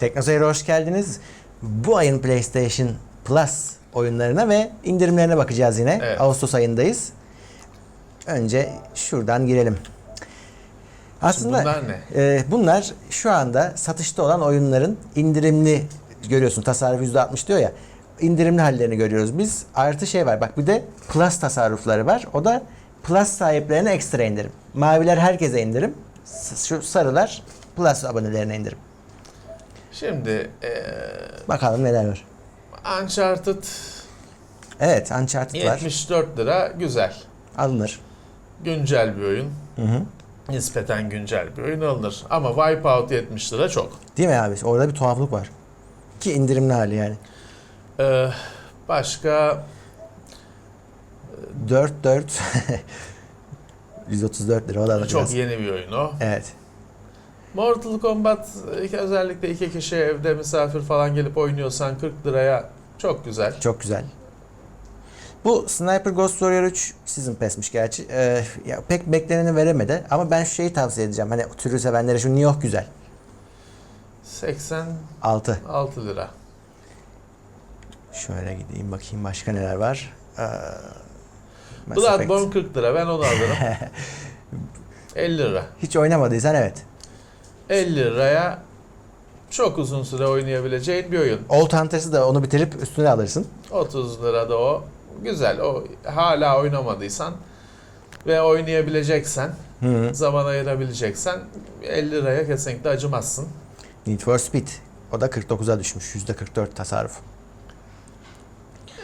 Teknoseyir'e hoş geldiniz. Bu ayın PlayStation Plus oyunlarına ve indirimlerine bakacağız yine. Evet. Ağustos ayındayız. Önce şuradan girelim. Aslında bunlar ne? e, bunlar şu anda satışta olan oyunların indirimli görüyorsun. Tasarruf %60 diyor ya. indirimli hallerini görüyoruz biz. Artı şey var. Bak bir de Plus tasarrufları var. O da Plus sahiplerine ekstra indirim. Maviler herkese indirim. Şu sarılar Plus abonelerine indirim. Şimdi eee Bakalım neler var. Uncharted Evet Uncharted var. 74 lira güzel. Alınır. Güncel bir oyun. Hı hı. Nispeten güncel bir oyun alınır. Ama Wipeout 70 lira çok. Değil mi abi? Orada bir tuhaflık var. Ki indirimli hali yani. Eee, başka 4 4 134 lira o da çok biraz. yeni bir oyun o. Evet. Mortal Kombat e, özellikle iki kişi evde misafir falan gelip oynuyorsan 40 liraya çok güzel. Çok güzel. Bu Sniper Ghost Warrior 3 Season Pass'miş gerçi. Ee, ya pek bekleneni veremedi ama ben şu şeyi tavsiye edeceğim. Hani türü sevenlere şu New York güzel. 86 6. lira. Şöyle gideyim bakayım başka neler var. Ee, Mass Effect. Bloodborne 40 lira ben onu alırım. 50 lira. Hiç oynamadıysan evet. 50 liraya çok uzun süre oynayabileceğin bir oyun. Old Hunters'ı da onu bitirip üstüne alırsın. 30 lira da o. Güzel. O hala oynamadıysan ve oynayabileceksen, Hı. zaman ayırabileceksen 50 liraya kesinlikle acımazsın. Need for Speed. O da 49'a düşmüş. %44 tasarruf.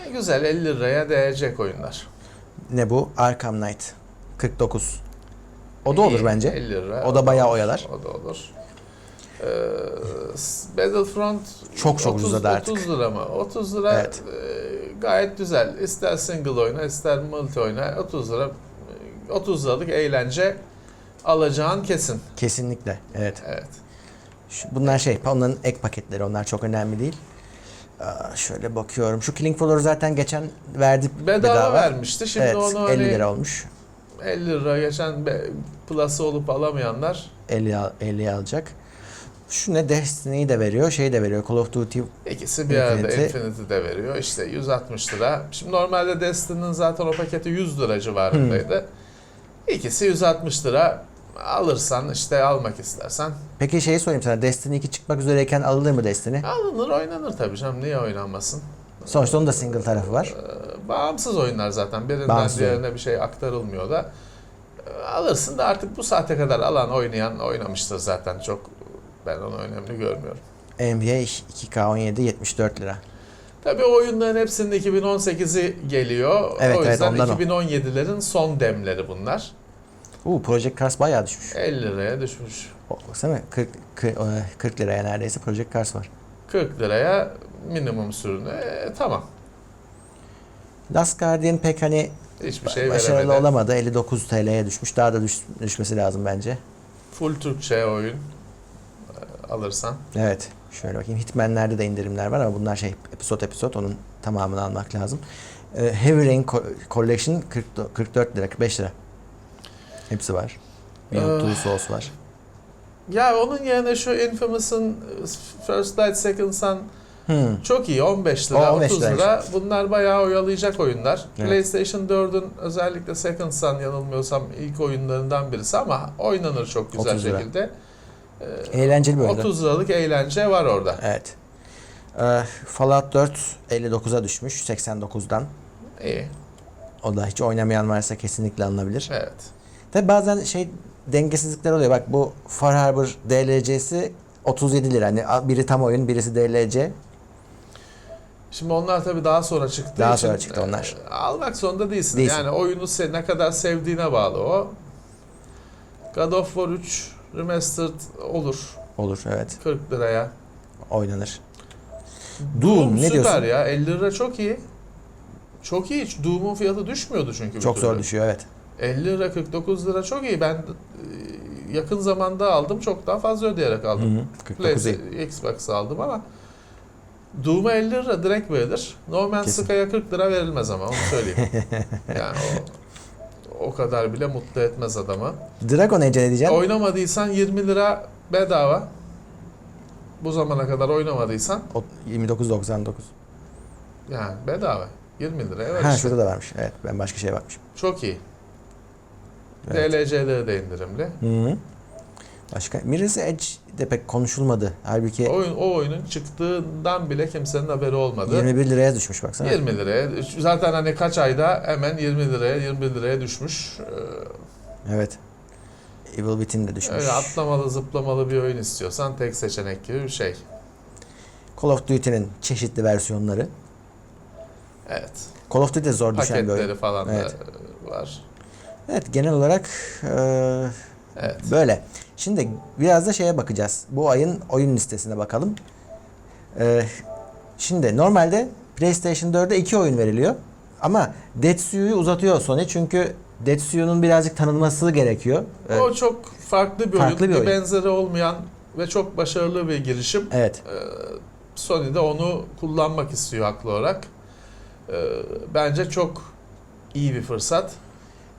E, güzel 50 liraya değecek oyunlar. Ne bu? Arkham Knight. 49. O da olur İyi, bence. 50 lira. O da bayağı olur, oyalar. O da olur. Ee, Battlefront Çok çok 30, uzadı artık. 30 lira mı? 30 lira Evet. e, gayet güzel. İster single oyna, ister multi oyna. 30 lira e, 30 liralık eğlence alacağın kesin. Kesinlikle. Evet. Evet. Şu- Bunlar şey, onların ek paketleri. Onlar çok önemli değil. Aa, şöyle bakıyorum. Şu Killing Floor'u zaten geçen verdi Bedava, vermişti. Şimdi evet, onu 50 hani lira olmuş. 50 lira geçen Plus'ı olup alamayanlar 50 al- 50'ye alacak. Şu ne Destiny'yi de veriyor, şey de veriyor. Call of Duty ikisi bir arada Infinity. Infinity de veriyor. İşte 160 lira. Şimdi normalde Destiny'nin zaten o paketi 100 lira civarındaydı. İkisi 160 lira. Alırsan işte almak istersen Peki şeyi sorayım sana. Destiny 2 çıkmak üzereyken alınır mı Destiny? alınır oynanır tabii canım. Niye oynanmasın? Sonuçta onun da single tarafı var. Ee, bağımsız oyunlar zaten. Birinden Bağımsız diğerine bir şey aktarılmıyor da. Ee, Alırsın da artık bu saate kadar alan oynayan oynamıştır zaten. Çok ben onu önemli görmüyorum. NBA 2K17 74 lira. Tabii oyunların hepsinin 2018'i geliyor. Evet, o evet, yüzden o. 2017'lerin son demleri bunlar. Uuu Project Cars bayağı düşmüş. 50 liraya düşmüş. Baksana 40, 40, 40 liraya neredeyse Project Cars var. 40 liraya minimum sürünü. E, tamam. Last Guardian pek hani Hiçbir şey başarılı veremedi. olamadı. 59 TL'ye düşmüş. Daha da düş- düşmesi lazım bence. Full Türkçe oyun e, alırsan. Evet. Şöyle bakayım. Hitman'lerde de indirimler var ama bunlar şey episod episod onun tamamını almak lazım. Ee, Heavy Rain Co- Collection 40, 44 lira 45 lira. Hepsi var. Beyond Ee, Two Souls var. Ya onun yerine şu Infamous'ın e, First Light Second Son Hmm. çok iyi 15 lira, O 15 30 liraymış. lira. Bunlar bayağı oyalayacak oyunlar. Evet. PlayStation 4'ün özellikle Second Son yanılmıyorsam ilk oyunlarından birisi ama oynanır çok güzel 30 lira. şekilde. Eğlenceli bir oyun. 30 liralık eğlence var orada. Evet. Ee, Fallout 4 59'a düşmüş 89'dan. İyi. O da hiç oynamayan varsa kesinlikle alınabilir. Evet. Tabi bazen şey dengesizlikler oluyor. Bak bu Far Harbor DLC'si 37 lira. Hani biri tam oyun, birisi DLC. Şimdi onlar tabii daha sonra çıktı. Daha sonra çıktı onlar. almak zorunda değilsin. Değilsin. Yani oyunu se- ne kadar sevdiğine bağlı o. God of War 3 Remastered olur Olur evet. 40 liraya. Oynanır. Doom, ne süper diyorsun? ya 50 lira çok iyi. Çok iyi. Doom'un fiyatı düşmüyordu çünkü. Çok zor türlü. düşüyor evet. 50 lira 49 lira çok iyi. Ben e, yakın zamanda aldım. Çok daha fazla ödeyerek aldım. hı. 49 iyi. PlayStation, Xbox aldım ama Doom'a 50 lira direkt verilir. No Man's. Sky'a 40 lira verilmez ama onu söyleyeyim. yani o, o kadar bile mutlu etmez adamı. Dragon Age ne diyeceksin? Oynamadıysan 20 lira bedava. bu zamana kadar oynamadıysan O 29.99. yani bedava 20 liraya var Ha işte. şurada da varmış. Evet ben başka şeye bakmışım. Çok iyi. Evet. DLC'leri de indirimli. Hı -hı. Başka Mirror's Edge de pek konuşulmadı. Halbuki Oyun, o oyunun çıktığından bile kimsenin haberi olmadı. 21 liraya düşmüş baksana. 20 liraya. Zaten hani kaç ayda hemen 20 liraya 21 liraya düşmüş. Ee, Evet. Evil Within de düşmüş. Öyle atlamalı zıplamalı bir oyun istiyorsan tek seçenek gibi bir şey. Call of Duty'nin çeşitli versiyonları. Evet. Call of Duty de zor düşen bir oyun. Paketleri falan Evet. da var. Evet genel olarak eee, Evet. böyle. Şimdi biraz da şeye bakacağız. Bu ayın oyun listesine bakalım. Eee, şimdi normalde PlayStation 4'e iki oyun veriliyor. Ama Detsu'yu uzatıyor Sony çünkü Detsu'nun birazcık tanınması gerekiyor. Ee, O çok farklı bir Farklı oyun. bir oyun. benzeri olmayan ve çok başarılı bir girişim. evet. Ee, Sony de onu kullanmak istiyor haklı olarak. Ee, Bence çok iyi bir fırsat.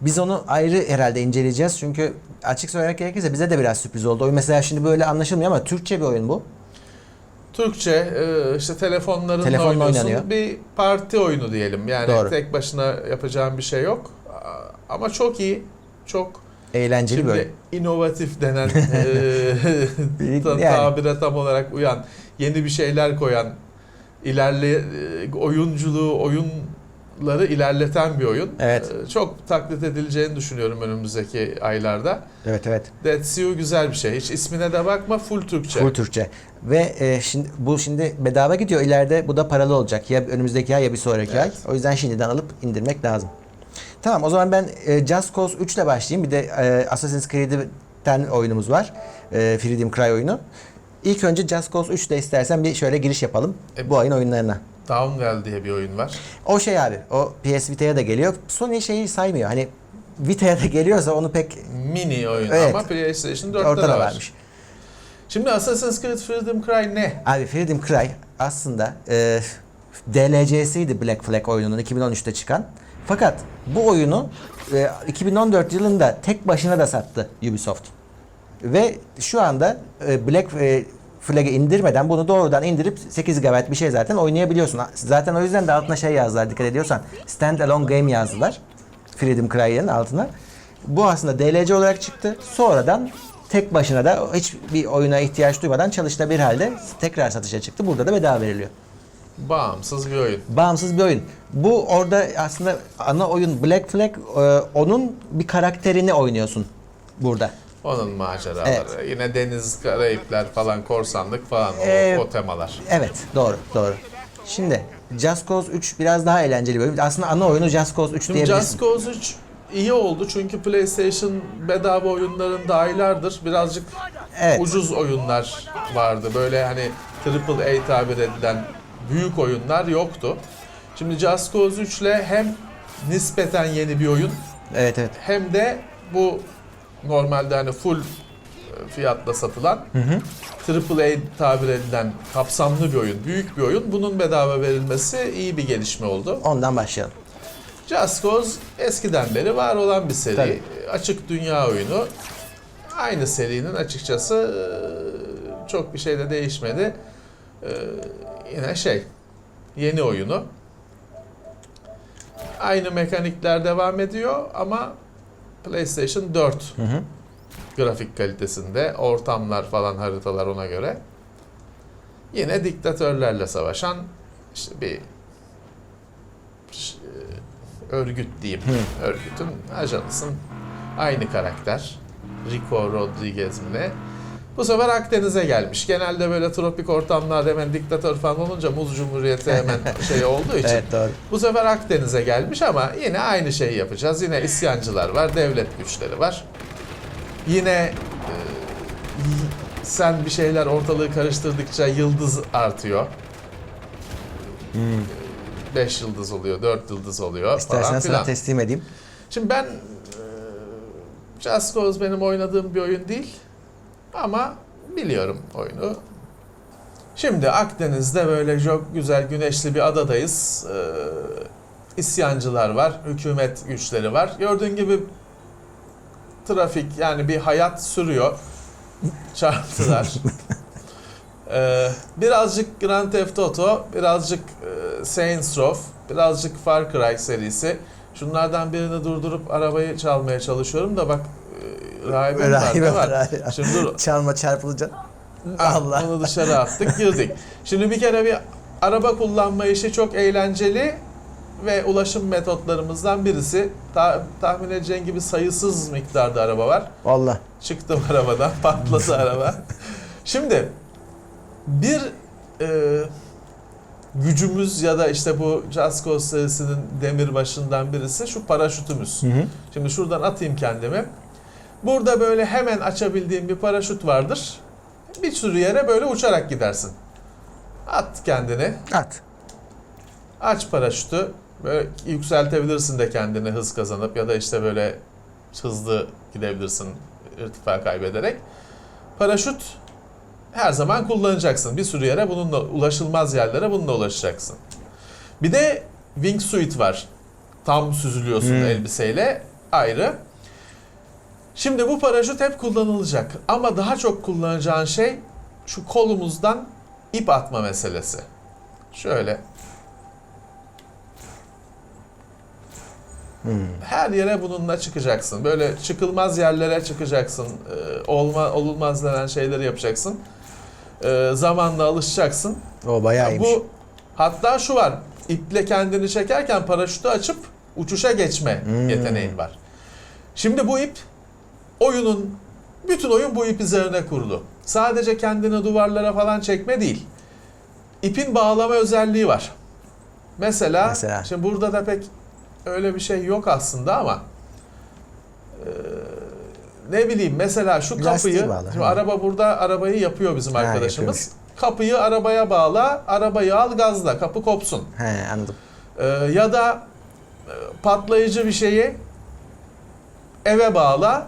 Biz onu ayrı herhalde inceleyeceğiz. Çünkü açık söylemek gerekirse bize de biraz sürpriz oldu. Oyun mesela şimdi böyle anlaşılmıyor ama Türkçe bir oyun bu. Türkçe e, işte telefonlarınla Telefonla oynuyorsun. oynanıyor. Bir parti oyunu diyelim. Yani Doğru. tek başına yapacağın bir şey yok. Ama çok iyi. Çok Eğlenceli oyun. Şimdi inovatif denen e, ta- Yani. tabire tam olarak uyan, yeni bir şeyler koyan, ilerle e, oyunculuğu, oyunları ilerleten bir oyun. Evet. E, Çok taklit edileceğini düşünüyorum önümüzdeki aylarda. Evet evet. Detsu güzel bir şey. Hiç ismine de bakma full Türkçe. Full Türkçe. Ve e, şimdi bu şimdi bedava gidiyor. İleride bu da paralı olacak. Ya önümüzdeki ay ya bir sonraki Evet. ay. O yüzden şimdiden alıp indirmek lazım. Tamam o zaman ben e, Just Cause 3 ile başlayayım. Bir de e, Assassin's Creed'den oyunumuz var. E, Freedom Cry oyunu. İlk önce Just Cause 3 ile istersen bir şöyle giriş yapalım E, bu ayın oyunlarına. Downwell diye bir oyun var. O şey abi, o PS Vita'ya da geliyor. Sony şeyi saymıyor. Hani Vita'ya da geliyorsa onu pek Mini oyun Evet. ama PlayStation 4'te ortada de var. varmış. Şimdi Assassin's Creed Freedom Cry ne? Abi Freedom Cry aslında e, DLC'siydi Black Flag oyununun 2013'te çıkan. Fakat bu oyunu e, 2014 yılında tek başına da sattı Ubisoft. Ve şu anda e, Black e, Flag'i indirmeden bunu doğrudan indirip 8 GB bir şey zaten oynayabiliyorsun. Zaten o yüzden de altına şey yazdılar dikkat ediyorsan. Standalone game yazdılar. Freedom Cry'ın altına. Bu aslında DLC olarak çıktı. Sonradan tek başına da hiçbir oyuna ihtiyaç duymadan çalışılabilir halde tekrar satışa çıktı. Burada da bedava veriliyor. Bağımsız bir oyun. Bağımsız bir oyun. Bu orada aslında ana oyun Black Flag e, onun bir karakterini oynuyorsun burada. Onun maceraları. Evet. Yine deniz, karayipler falan, korsanlık falan o, Ee, o temalar. Evet doğru doğru. Şimdi Just Cause 3 biraz daha eğlenceli bir oyun. Aslında ana oyunu Just Cause 3 Şimdi diyebilirsin. Just Cause 3 iyi oldu çünkü PlayStation bedava oyunlarında aylardır birazcık Evet. ucuz oyunlar vardı. Böyle hani AAA tabir edilen büyük oyunlar yoktu. Şimdi Just Cause 3 ile hem nispeten yeni bir oyun Evet evet. hem de bu normalde hani full e, fiyatla satılan Hı hı. AAA tabir edilen kapsamlı bir oyun, büyük bir oyun. Bunun bedava verilmesi iyi bir gelişme oldu. Ondan başlayalım. Just Cause eskiden beri var olan bir seri. Tabii. Açık dünya oyunu. Aynı serinin açıkçası e, çok bir şey de değişmedi. E, Yine şey, yeni oyunu. Aynı mekanikler devam ediyor ama PlayStation 4 Hı hı. grafik kalitesinde, ortamlar falan haritalar ona göre. Yine diktatörlerle savaşan işte bir e, örgüt diyeyim. Hı. Örgütün ajanısın. Aynı karakter. Rico Rodriguez mi ne? Bu sefer Akdeniz'e gelmiş. Genelde böyle tropik ortamlar hemen diktatör falan olunca muz cumhuriyeti hemen şey olduğu için. Evet doğru. Bu sefer Akdeniz'e gelmiş ama yine aynı şeyi yapacağız. Yine isyancılar var, devlet güçleri var. Yine e, sen bir şeyler ortalığı karıştırdıkça yıldız artıyor. Hmm. 5 yıldız oluyor, 4 yıldız oluyor İstersen falan sana filan. teslim edeyim. Şimdi ben e, Just Cause benim oynadığım bir oyun değil ama biliyorum oyunu. Şimdi Akdeniz'de böyle çok güzel güneşli bir adadayız. Ee, isyancılar var, hükümet güçleri var. Gördüğün gibi trafik yani bir hayat sürüyor. Çarptılar. Ee, birazcık Grand Theft Auto, birazcık e, Saints Row, birazcık Far Cry serisi. Şunlardan birini durdurup arabayı çalmaya çalışıyorum da bak Rahibe ne var, rahibe. Şimdi dur. Çalma çarpılacak. Ah, Allah. Onu dışarı attık girdik. Şimdi bir kere bir araba kullanma işi çok eğlenceli ve ulaşım metotlarımızdan birisi. Ta- tahmin edeceğin gibi sayısız miktarda araba var. Vallahi. Çıktım arabadan patladı araba. Şimdi bir e, gücümüz ya da işte bu Cause serisinin demirbaşından birisi şu paraşütümüz. Hı hı. Şimdi şuradan atayım kendimi. Burada böyle hemen açabildiğim bir paraşüt vardır. Bir sürü yere böyle uçarak gidersin. At kendini. At. Aç paraşütü. Böyle yükseltebilirsin de kendini hız kazanıp ya da işte böyle hızlı gidebilirsin irtifa kaybederek. Paraşüt her zaman kullanacaksın. Bir sürü yere bununla ulaşılmaz yerlere bununla ulaşacaksın. Bir de wingsuit var. Tam süzülüyorsun Hmm. elbiseyle ayrı. Şimdi bu paraşüt hep kullanılacak ama daha çok kullanacağın şey şu kolumuzdan ip atma meselesi. Şöyle Hmm. her yere bununla çıkacaksın. Böyle çıkılmaz yerlere çıkacaksın. Ee, olma olmaz denen şeyleri yapacaksın. Ee, zamanla alışacaksın. O bayağı iyiymiş. Bu hatta şu var. İple kendini çekerken paraşütü açıp uçuşa geçme Hmm. yeteneğin var. Şimdi bu ip oyunun bütün oyun bu ip üzerine kurulu. Sadece kendini duvarlara falan çekme değil. İpin bağlama özelliği var. Mesela, Mesela? şimdi burada da pek öyle bir şey yok aslında ama eee, ne bileyim mesela şu Lastiği kapıyı bağla, şimdi ha. araba burada arabayı yapıyor bizim Ha, arkadaşımız. yapıyormuş. Kapıyı arabaya bağla, arabayı al gazla, kapı kopsun. He anladım. Ee, ya da e, patlayıcı bir şeyi eve bağla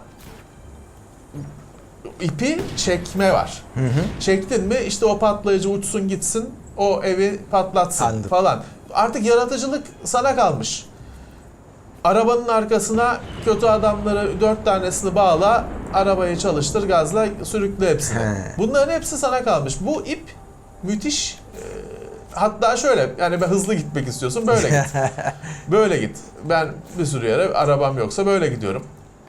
ipi çekme var. Hı hı. Çektin mi işte o patlayıcı uçsun gitsin o evi patlatsın Anladım. falan. Artık yaratıcılık sana kalmış. Arabanın arkasına kötü adamları dört tanesini bağla, arabayı çalıştır gazla sürükle hepsini. He. Bunların hepsi sana kalmış. Bu ip müthiş. e, hatta şöyle yani ben hızlı gitmek istiyorsun böyle git. Böyle git. Ben bir sürü yere arabam yoksa böyle gidiyorum.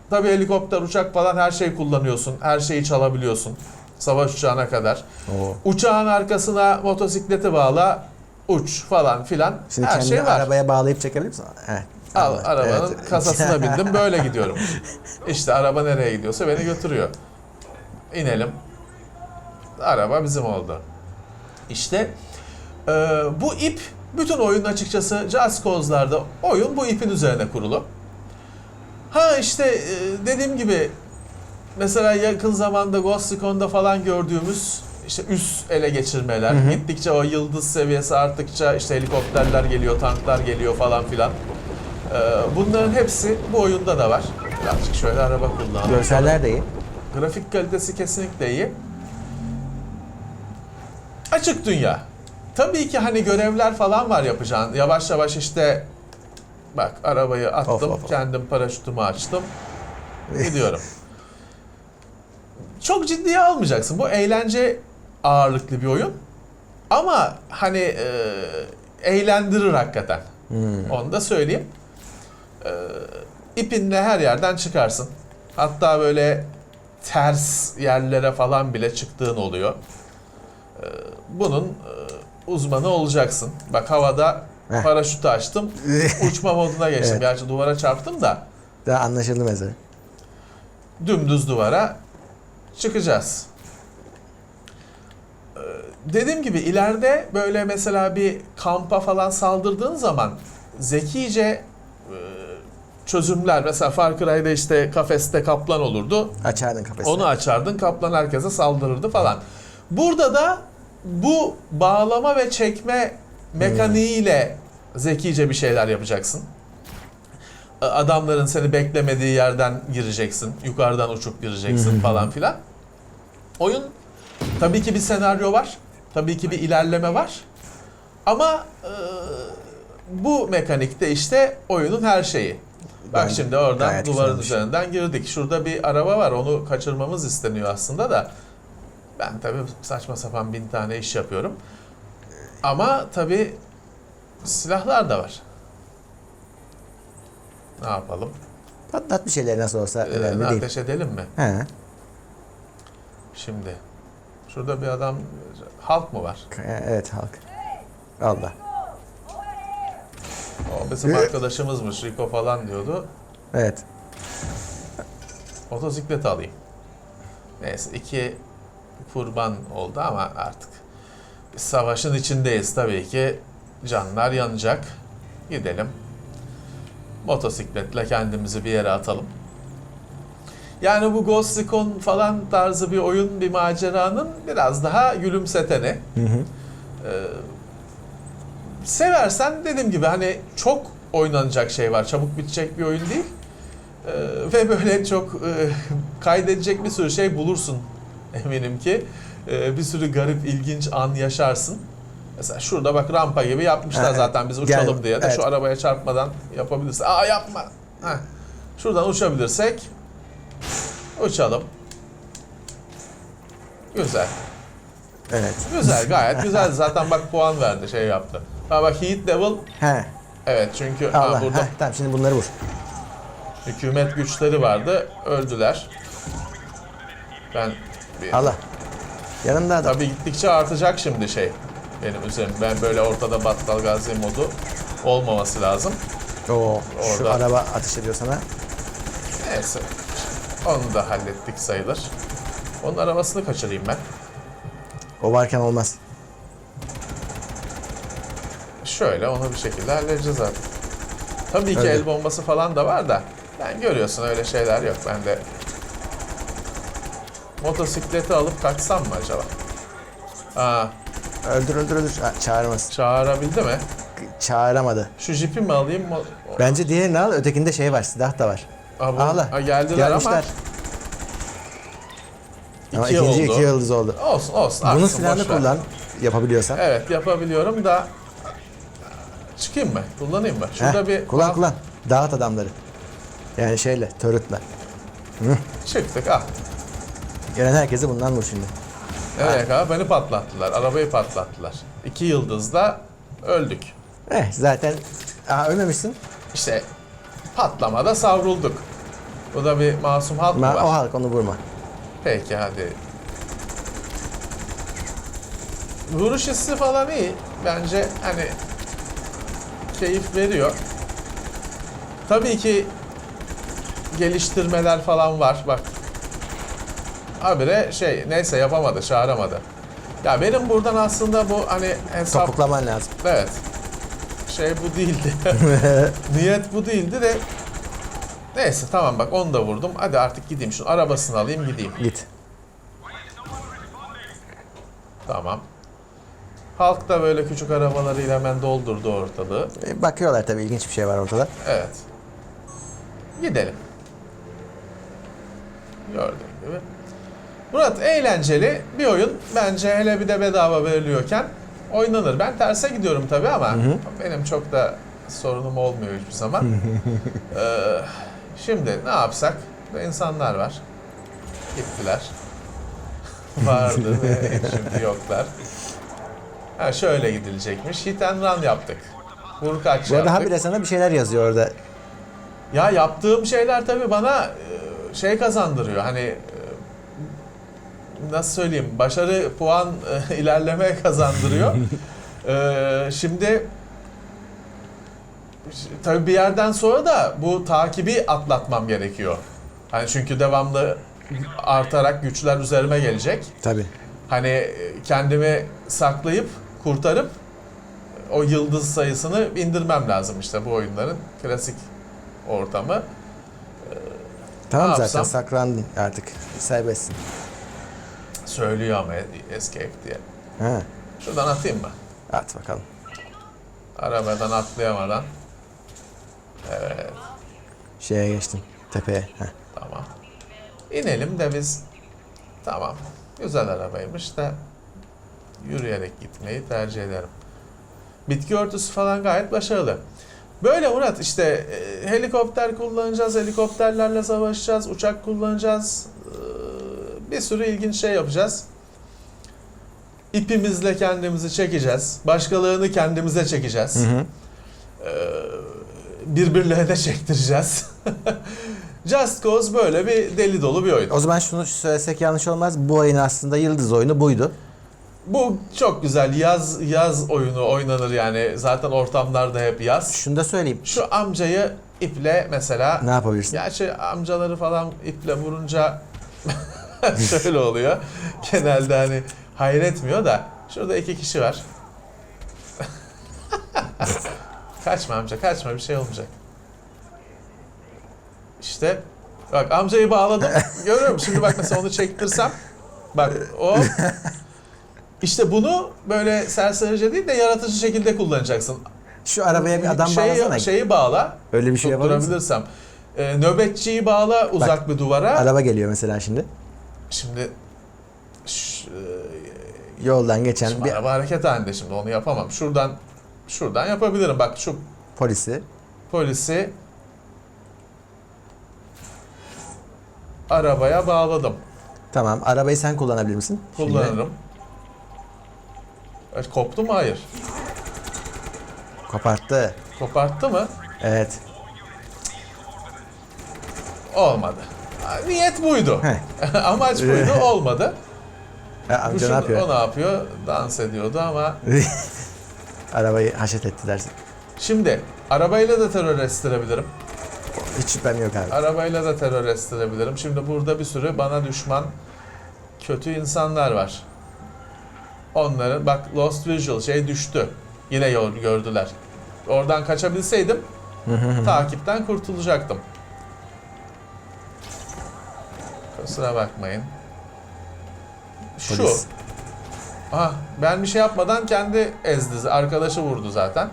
Tabii helikopter, uçak falan her şeyi kullanıyorsun. Her şeyi çalabiliyorsun. Savaş uçağına kadar. Oo. Uçağın arkasına motosikleti bağla, uç falan filan. Şimdi her kendini şey var. arabaya bağlayıp çekebilir misin? Evet. Al arabanın Evet. kasasına bindim böyle gidiyorum. İşte araba nereye gidiyorsa beni götürüyor. İnelim. Araba bizim oldu. İşte e, bu ip bütün oyun açıkçası Just Cause'larda oyun bu ipin üzerine kurulu. Ha işte e, dediğim gibi mesela yakın zamanda Ghost Recon'da falan gördüğümüz işte üst ele geçirmeler. Hı hı. Gittikçe o yıldız seviyesi arttıkça işte helikopterler geliyor, tanklar geliyor falan filan. Ee, bunların hepsi bu oyunda da var. Birazcık şöyle araba kullanalım. Görseller de iyi. Grafik kalitesi kesinlikle iyi. Açık dünya. Tabii ki hani görevler falan var yapacağın. Yavaş yavaş işte bak arabayı attım, Of, of, of. kendim paraşütümü açtım. Gidiyorum. Çok ciddiye almayacaksın. Bu eğlence ağırlıklı bir oyun. Ama hani e, eğlendirir hakikaten. Hmm. Onu da söyleyeyim. Ee, ipinle her yerden çıkarsın. Hatta böyle ters yerlere falan bile çıktığın oluyor. Ee, bunun e, uzmanı olacaksın. Bak havada. Paraşütü açtım. Uçma moduna geçtim. Evet. Gerçi duvara çarptım da Daha anlaşıldı mesela. dümdüz duvara çıkacağız. Ee, Dediğim gibi ileride böyle mesela bir kampa falan saldırdığın zaman zekice e, çözümler mesela Far Cry'da işte kafeste kaplan olurdu. Açardın kafesini. Onu açardın kaplan herkese saldırırdı falan. Burada da bu bağlama ve çekme mekaniğiyle zekice bir şeyler yapacaksın. Adamların seni beklemediği yerden gireceksin. Yukarıdan uçup gireceksin falan filan. Oyun tabii ki bir senaryo var. Tabii ki bir ilerleme var. Ama e, bu mekanikte işte oyunun her şeyi. Bak Bence şimdi oradan duvarın güzelmiş. üzerinden girdik. Şurada bir araba var. Onu kaçırmamız isteniyor aslında da. Ben tabii saçma sapan bin tane iş yapıyorum. Ama tabii silahlar da var. Ne yapalım? Patlat bir şeyler nasıl olsa Ee, önemli değil. ateş edelim mi? He. Şimdi. Şurada bir adam halk mı var? K- Evet halk. Allah. O bizim arkadaşımızmış Rico falan diyordu. Evet. Motosiklet alayım. Neyse iki kurban oldu ama artık biz savaşın içindeyiz tabii ki. Canlar yanacak. Gidelim. Motosikletle kendimizi bir yere atalım. Yani bu Ghost Recon falan tarzı bir oyun, bir maceranın biraz daha gülümseteni. Hı hı. Ee, seversen dediğim gibi hani çok oynanacak şey var. Çabuk bitecek bir oyun değil. Ee, ve böyle çok e, kaydedecek bir sürü şey bulursun eminim ki. Ee, bir sürü garip, ilginç an yaşarsın. Mesela şurada bak rampa gibi yapmışlar Evet. zaten biz uçalım Gel, diye de evet. şu arabaya çarpmadan yapabilirsin. Aa yapma. Heh. Şuradan uçabilirsek uçalım. Güzel. Evet. Güzel gayet güzel. Zaten bak puan verdi şey yaptı. Ha bak Heat Level He. evet çünkü ha, Allah. burada Heh, tamam şimdi bunları vur. hükümet güçleri vardı. Öldüler. Ben bir, Allah. Yanında adam. tabii gittikçe artacak şimdi şey benim üzerim. Ben böyle ortada battal gazi modu olmaması lazım. Oo, şu Orada. araba ateş ediyor sana. Neyse. Onu da hallettik sayılır. Onun arabasını kaçırayım ben. O varken olmaz. Şöyle onu bir şekilde halledeceğiz artık. Tabii ki Öyle. el bombası falan da var da ben görüyorsun öyle şeyler yok. Ben de motosikleti alıp kaçsam mı acaba? Aa, Öldür öldür öldür. Ha, çağırmaz. çağırabildi mi? Çağıramadı. Şu jipi mi alayım? Mo- Bence diğerini al. Ötekinde şey var. Silah da var. Aa, bu- Ağla. Ha, geldiler Gelmişler. ama Ama iki ikinci oldu. iki yıldız oldu. Olsun olsun. Bunun artsın, silahını boş ver. kullan. Yapabiliyorsan. Evet yapabiliyorum da çıkayım mı? Kullanayım mı? Şurada Heh, bir kullan kullan. Dağıt adamları. Yani şeyle, törütle. çıktık. Ah. Gelen herkese bundan vur şimdi. Nereye kadar? Beni patlattılar. Arabayı patlattılar. İki yıldızda öldük. Eh zaten Aa, ölmemişsin. İşte patlamada savrulduk. Bu da bir masum halk mı var? o halk onu vurma. Peki hadi. Vuruş hissi falan iyi. Bence hani keyif veriyor. Tabii ki geliştirmeler falan var. Bak. Habire şey neyse yapamadı, çağıramadı. Ya benim buradan aslında bu hani hesap Topuklaman lazım. Evet. Şey bu değildi. Niyet bu değildi de Neyse tamam bak onu da vurdum. Hadi artık gideyim. Şu arabasını alayım gideyim. Git. Tamam. Halk da böyle küçük arabalarıyla hemen doldurdu ortalığı. E, Bakıyorlar tabii ilginç bir şey var ortada. Evet. Gidelim. Gördüğün gibi. Murat eğlenceli bir oyun. Bence hele bir de bedava veriliyorken oynanır. Ben terse gidiyorum tabii ama benim çok da sorunum olmuyor hiçbir zaman. Ee, şimdi ne yapsak? Burada insanlar var. Gittiler. Vardı ve şimdi yoklar. Ha şöyle gidilecekmiş. Hit and run yaptık. Vur kaç Bu arada yaptık. habire sana bir şeyler yazıyor orada. Ya yaptığım şeyler tabii bana e, şey kazandırıyor. Hani e, nasıl söyleyeyim? Başarı, puan, e, ilerleme kazandırıyor. E, Şimdi tabii bir yerden sonra da bu takibi atlatmam gerekiyor. Hani çünkü devamlı artarak güçler üzerime gelecek. Tabii. Hani e, kendimi saklayıp kurtarıp o yıldız sayısını indirmem lazım işte bu oyunların klasik ortamı. Tamam Ne zaten yapsam? saklandın artık. Serbestsin. Söylüyor ama escape diye. Ha. Şuradan atayım mı? At bakalım. Arabadan atlayamadan. Evet Şeye geçtin. Tepeye. Heh. tamam. İnelim de biz tamam güzel arabaymış da yürüyerek gitmeyi tercih ederim. Bitki örtüsü falan gayet başarılı. Böyle Murat işte e, helikopter kullanacağız, helikopterlerle savaşacağız, uçak kullanacağız. Bir sürü ilginç şey yapacağız. ipimizle kendimizi çekeceğiz. Başkalarını kendimize çekeceğiz. Hı hı. Ee, birbirlerine çektireceğiz. Just Cause böyle bir deli dolu bir oyun. O zaman şunu söylesek yanlış olmaz. Bu oyun aslında yıldız oyunu buydu. Bu çok güzel yaz yaz oyunu oynanır yani. Zaten ortamlarda hep yaz. Şunu da söyleyeyim. Şu amcayı iple mesela Ne yapabilirsin? Gerçi amcaları falan iple vurunca şöyle oluyor. Genelde hani hayretmiyor da şurada iki kişi var. kaçma amca kaçma bir şey olmayacak. İşte bak amcayı bağladım. Görüyor musun? Şimdi bak mesela onu çektirsem bak o işte bunu böyle serserice değil de yaratıcı şekilde kullanacaksın. Şu arabaya bir adam şeyi, bağlasana. şeyi bağla. Öyle bir şey yapabilir misin? Tutturabilirsem. Ee, nöbetçiyi bağla uzak bir duvara. Araba geliyor mesela şimdi. Şimdi ş- e, Yoldan geçen şimdi bir araba hareket halinde şimdi onu yapamam. Şuradan şuradan yapabilirim. Bak şu polisi. polisi arabaya bağladım. Tamam. Arabayı sen kullanabilir misin? Kullanırım. Evet, koptu mu? Hayır. Koparttı. Koparttı mı? Evet. Olmadı. Niyet buydu. Amaç buydu. Olmadı. Bu amca ne yapıyor? O ne yapıyor? Dans ediyordu ama Arabayı haşet etti dersin. Şimdi arabayla da terör estirebilirim. Hiç şüphem yok abi. Arabayla da terör estirebilirim. Şimdi burada bir sürü bana düşman kötü insanlar var. Onların bak Lost Visual şey düştü. Yine yol gördüler. Oradan kaçabilseydim takipten kurtulacaktım. Kusura bakmayın. Şu. Polis. Ah, ben bir şey yapmadan kendi ezdi. Arkadaşı vurdu zaten.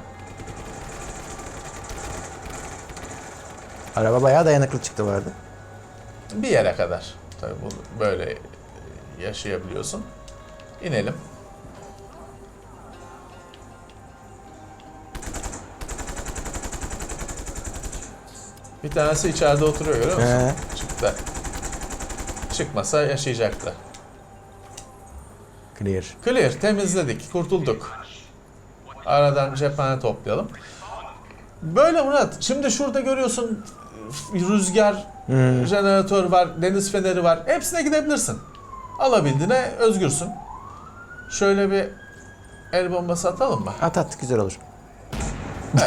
Araba bayağı dayanıklı çıktı arada. Bir yere kadar. Tabii bu böyle yaşayabiliyorsun. İnelim. Bir tanesi içeride oturuyor görüyor musun? He. Çıktı. Çıkmasa yaşayacaktı. Clear. Clear, temizledik, kurtulduk. Aradan cephane toplayalım. Böyle Murat, şimdi şurada görüyorsun rüzgar, Hmm. jeneratör var, deniz feneri var. Hepsine gidebilirsin. Alabildiğine özgürsün. Şöyle bir el bombası atalım mı? At at güzel olur.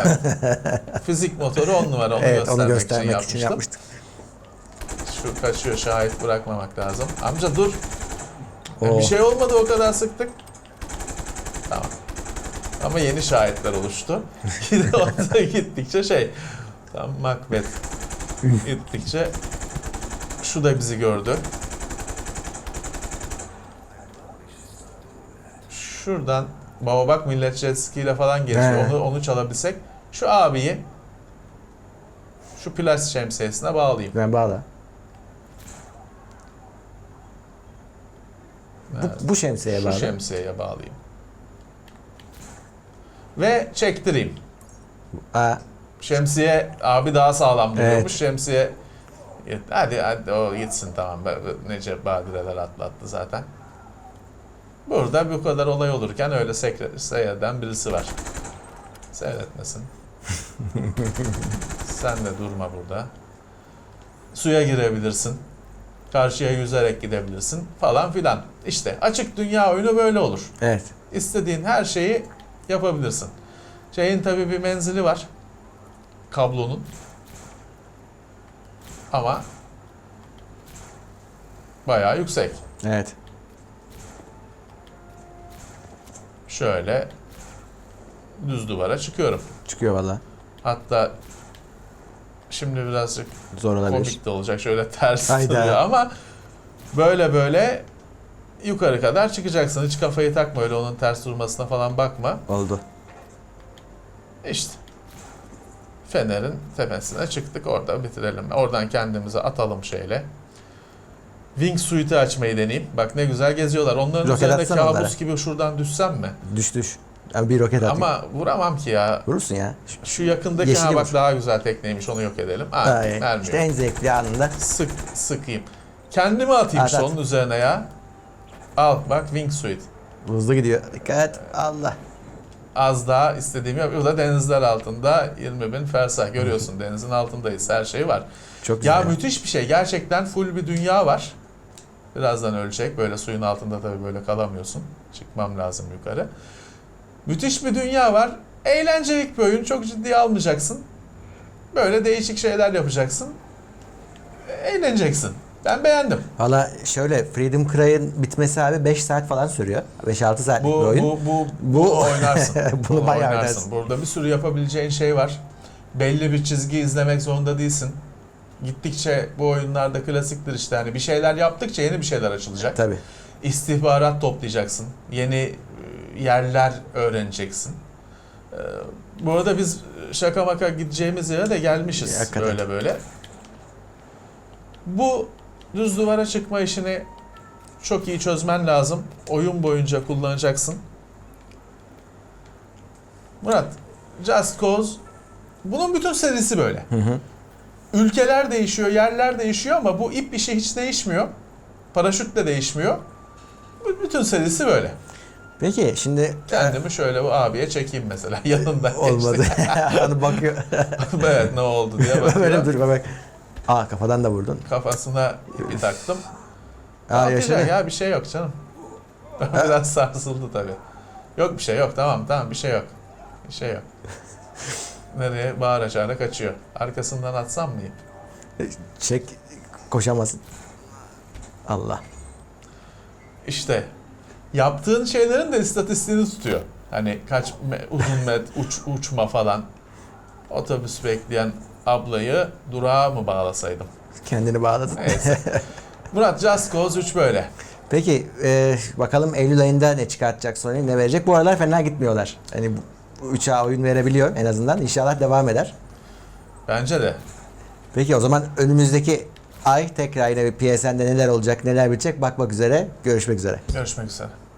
Fizik motoru on numara onu evet göstermek, onu göstermek için, için, yapmıştım. yapmıştık. Şu kaçıyor şahit bırakmamak lazım. Amca dur. Oo. Bir şey olmadı o kadar sıktık. Tamam. Ama yeni şahitler oluştu. Orada gittikçe şey. Tam Macbeth. Gittikçe şu da bizi gördü. Şuradan baba bak millet jet ski ile falan geçiyor. He. Onu onu çalabilsek. Şu abiyi şu plastik şemsiyesine bağlayayım. Ben bağla. Bu, bu şemsiyeye Şu bağla. şemsiyeye bağlayayım. Ve çektireyim. Aa, Şemsiye abi daha sağlam duruyormuş. Evet. Şemsiye Yet- hadi hadi o gitsin tamam. Ben- Nece badireler atlattı zaten. Burada bu kadar olay olurken öyle sekre- seyreden birisi var. Seyretmesin. Sen de durma burada. Suya girebilirsin. Karşıya yüzerek gidebilirsin falan filan. İşte açık dünya oyunu böyle olur. evet. İstediğin her şeyi yapabilirsin. Şeyin tabii bir menzili var. Kablonun. Ama bayağı yüksek. Evet. Şöyle düz duvara çıkıyorum. Çıkıyor valla. Hatta şimdi birazcık Zor olabilir. komik de olacak. Şöyle ters Hayda. duruyor ama böyle böyle yukarı kadar çıkacaksın. Hiç kafayı takma öyle onun ters durmasına falan bakma. Oldu. İşte Fener'in tepesine çıktık orada bitirelim. Oradan kendimizi atalım şeyle. Wingsuit'i açmayı deneyeyim. Bak ne güzel geziyorlar. Onların Roket üzerinde atsana kabus onlara. gibi şuradan düşsem mi? Düş düş. Yani bir roket atayım. Ama vuramam ki ya. Vurursun ya. Şu yakındaki Yeşili ha bak vur. daha güzel tekneymiş onu yok edelim. Ha, Ay, vermiyor. işte en zevkli anında. Sık sıkayım. Kendimi atayım At, işte at. onun üzerine ya. Al bak wingsuit. Hızlı gidiyor. Dikkat. Allah. Az daha istediğimi yapıyor. Da denizler altında 20 bin fersah. Görüyorsun denizin altındayız. Her şey var. Çok güzel. Ya müthiş bir şey. Gerçekten full bir dünya var. Birazdan ölecek. Böyle suyun altında tabii böyle kalamıyorsun. Çıkmam lazım yukarı. Müthiş bir dünya var. Eğlencelik bir oyun. Çok ciddiye almayacaksın. Böyle değişik şeyler yapacaksın. Eğleneceksin. Ben beğendim. Valla şöyle Freedom Cry'ın bitmesi abi 5 saat falan sürüyor. 5-6 saatlik bir Bu, oyun. bu, bu, Bu- bunu oynarsın. Bunu bayağı oynarsın. Burada bir sürü yapabileceğin şey var. Belli bir çizgi izlemek zorunda değilsin. Gittikçe bu oyunlarda klasiktir işte. Hani bir şeyler yaptıkça yeni bir şeyler açılacak. Tabii. İstihbarat toplayacaksın. Yeni yerler öğreneceksin. Ee, Bu arada biz şaka maka gideceğimiz yere de gelmişiz Hakikaten. böyle böyle. Bu düz duvara çıkma işini çok iyi çözmen lazım. Oyun boyunca kullanacaksın. Murat, Just Cause bunun bütün serisi böyle. Hı hı. Ülkeler değişiyor, yerler değişiyor ama bu ip işi hiç değişmiyor. Paraşüt de değişmiyor. Bütün serisi böyle. Peki şimdi Kendimi şöyle bu abiye çekeyim mesela yanında. olmadı. Onu bakıyor. evet ne oldu diye bakıyor. Böyle dur bak. Aa kafadan da vurdun. Kafasına ipi taktım. Aa yaşadı. ya bir şey yok canım. Biraz sarsıldı tabii. Yok bir şey yok tamam tamam bir şey yok. Bir şey yok. Nereye bağıra çağıra kaçıyor. Arkasından atsam mı ip? Çek koşamazsın. Allah. İşte yaptığın şeylerin de istatistiğini tutuyor. Hani kaç me- uzun met uç uçma falan. Otobüs bekleyen ablayı durağa mı bağlasaydım? Kendini bağladın. Neyse. Murat Just Cause 3 böyle. Peki e, bakalım Eylül ayında ne çıkartacak Sony ne verecek? Bu aralar fena gitmiyorlar. Hani bu 3A oyun verebiliyor en azından. İnşallah devam eder. Bence de. Peki o zaman önümüzdeki ay tekrar yine bir PSN'de neler olacak neler bitecek bakmak üzere. Görüşmek üzere. Görüşmek üzere.